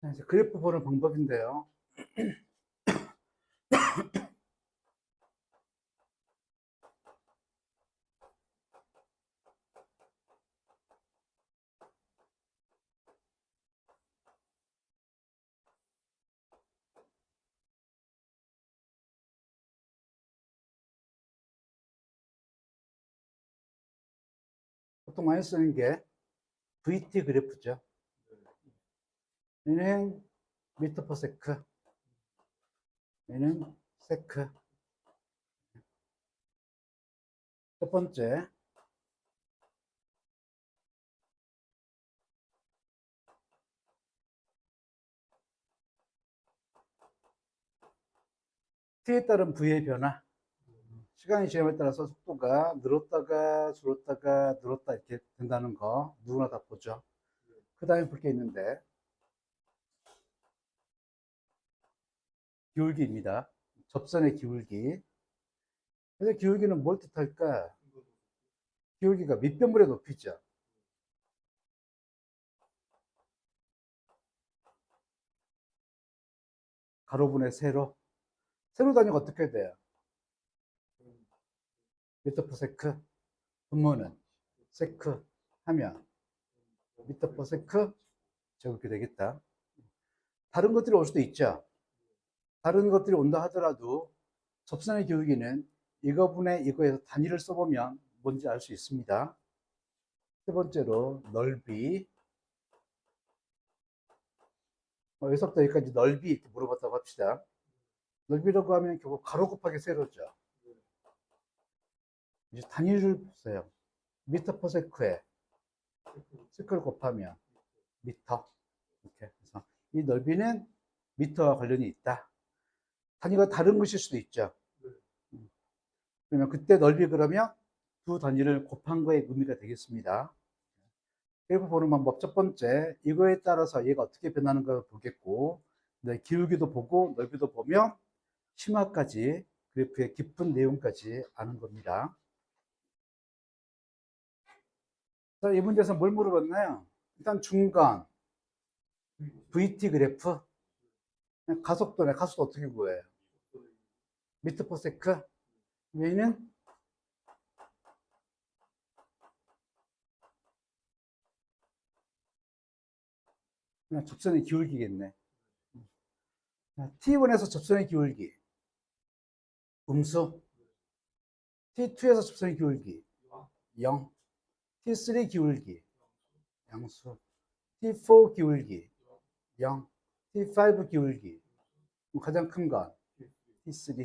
자, 이제 그래프 보는 방법인데요. 보통 많이 쓰는 게 VT 그래프죠. 얘는 미터 퍼 세크, 얘는 세크. 첫 번째, t에 따른 v의 변화. 시간이 지남에 따라서 속도가 늘었다가 줄었다가 늘었다 이렇게 된다는 거 누구나 다 보죠. 그 다음에 볼 게 있는데 기울기입니다. 접선의 기울기. 그래서 기울기는 뭘 뜻할까? 기울기가 밑변물의 높이죠. 가로분의 세로. 세로 단위가 어떻게 돼요? 미터 퍼 세크. 분모는 세크 하면 미터 퍼 세크 저렇게 되겠다. 다른 것들이 올 수도 있죠. 다른 것들이 온다 하더라도 접선의 기울기는 이거분의 이거에서 단위를 써보면 뭔지 알 수 있습니다. 세 번째로 넓이. 어, 여기서부터 여기까지 넓이 이렇게 물어봤다고 합시다. 넓이라고 하면 결국 가로 곱하기 세로죠. 이제 단위를 보세요. 미터 퍼 세크에 세크를 곱하면 미터. 이렇게. 그래서 이 넓이는 미터와 관련이 있다. 단위가 다른 것일 수도 있죠. 음. 그러면 그때 넓이 그러면 두 단위를 곱한 거의 의미가 되겠습니다. 그래프 보는 방법 첫 번째 이거에 따라서 얘가 어떻게 변하는 걸 보겠고 네, 기울기도 보고 넓이도 보면 심화까지 그래프의 깊은 내용까지 아는 겁니다. 자, 이 문제에서 뭘 물어봤나요? 일단 중간 VT 그래프 가속도네. 가속도 어떻게 구해요? 미터 퍼 세크 얘는? 그냥 접선의 기울기겠네. 자, T1에서 접선의 기울기. 음수. T2에서 접선의 기울기. 0 T3 기울기. 양수. T4 기울기. 0 T5 기울기 뭐 가장 큰 건 T3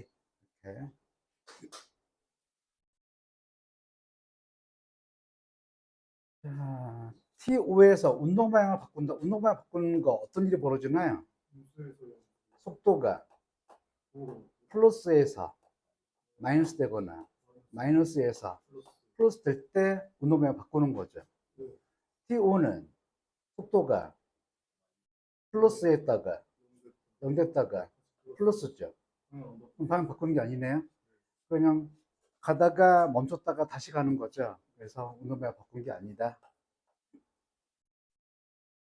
이렇게 자, T5에서 운동 방향을 바꾼다. 운동 방향 바꾸는 거 어떤 일이 벌어지나요? 속도가 플러스에서 마이너스 되거나 마이너스에서 플러스 될 때 운동 방향 바꾸는 거죠. T5는 속도가 플러스에다가 0 됐다가 플러스죠. 그럼 방향 바꾸는 게 아니네요. 그냥 가다가 멈췄다가 다시 가는 거죠. 그래서 운동 방향 바꾼 게 아니다.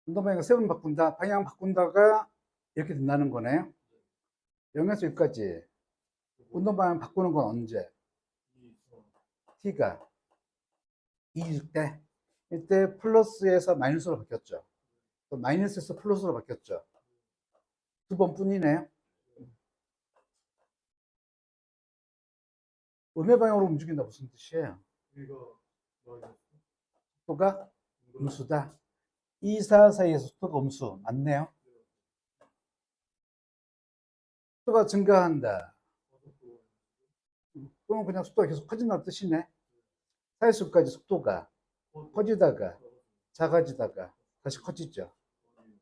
운동 방향 세번 바꾼다. 방향 바꾼다가 이렇게 된다는 거네요. 0에서 여기까지 운동 방향 바꾸는 건 언제? t가 2일 때 이때 플러스에서 마이너스로 바뀌었죠. 또 마이너스에서 플러스로 바뀌었죠. 두 번뿐이네요. 음의 방향으로 움직인다 무슨 뜻이에요? 속도가 음수다. 2, 4 사이에서 속도가 음수 맞네요. 속도가 증가한다. 그럼 그냥 속도가 계속 커진다는 뜻이네. 사이수까지 속도가 커지다가 작아지다가 다시 커지죠.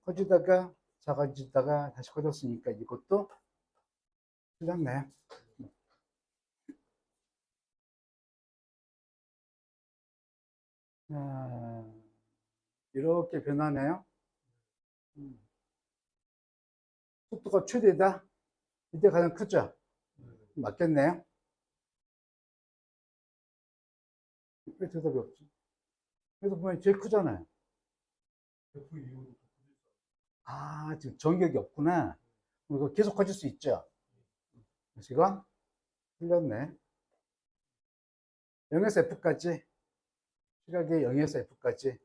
커지다가 작아지다가 다시 커졌으니까 이것도 틀렸네. 자, 이렇게 변하네요. 음. 속도가 최대다. 이때 가장 크죠? 맞겠네요. 왜 대답이 없지? 그래서 보면 제일 크잖아요. 아, 지금 정격이 없구나. 이거 계속 커질 수 있죠? 시간? 틀렸네. 0에서 F까지. 시각이 0에서 F까지.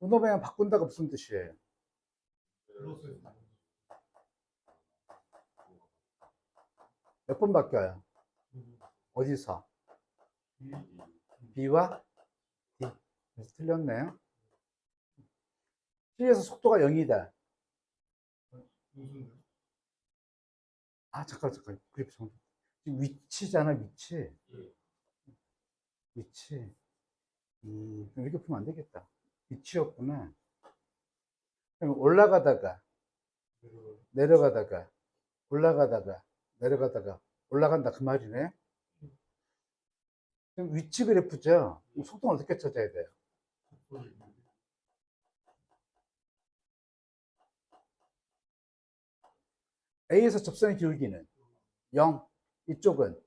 운동 방향 바꾼다가 무슨 뜻이에요? 몇 번 바뀌어요? 어디서? B와 D. 그래서 틀렸네요. C에서 속도가 0이다. 아, 잠깐, 잠깐. 그래프 정 위치잖아, 위치. 위치. 음, 이렇게 풀면 안 되겠다. 위치였구나. 그럼 올라가다가, 내려가다가, 올라가다가, 내려가다가, 올라간다. 그 말이네. 그럼 위치 그래프죠? 속도는 어떻게 찾아야 돼요? A에서 접선의 기울기는 0. 이쪽은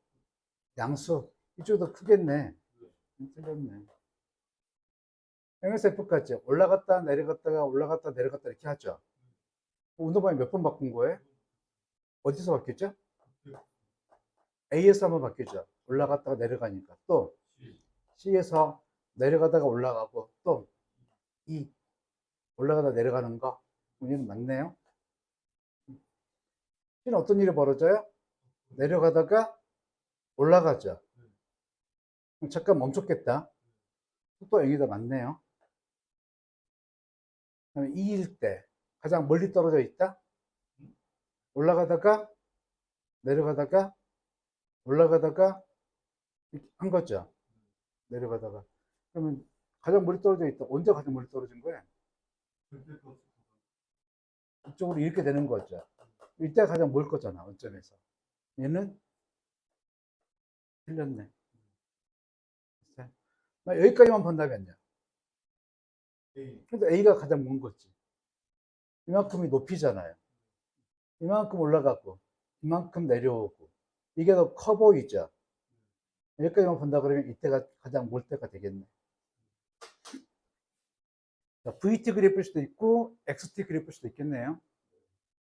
양수. 이쪽도 크겠네. 음, 틀렸네. 0에서 F까지 올라갔다 내려갔다가 올라갔다 내려갔다 이렇게 하죠. 운동방이 몇 번 바꾼 거예요? 어디서 바뀌었죠? A에서 한번 바뀌죠. 올라갔다가 내려가니까. 또 C에서 내려가다가 올라가고 또 E 올라가다 내려가는 거. 이는 맞네요. C는 어떤 일이 벌어져요? 내려가다가 올라가죠. 잠깐 멈췄겠다. 속도 0이다 맞네요. 그다음에 2일 때 가장 멀리 떨어져 있다. 올라가다가 내려가다가 올라가다가 한 거죠. 내려가다가 그러면 가장 멀리 떨어져 있다. 언제 가장 멀리 떨어진 거야? 이쪽으로 이렇게 되는 거죠. 이때가 가장 멀 거잖아, 원점에서. 얘는 틀렸네. 막 여기까지만 본다면요. 근데 A가 가장 먼 거지. 이만큼이 높이잖아요. 이만큼 올라가고, 이만큼 내려오고, 이게 더 커 보이죠? 여기까지만 본다 그러면 이때가 가장 멀 때가 되겠네. 자, VT 그래프일 수도 있고, XT 그래프일 수도 있겠네요.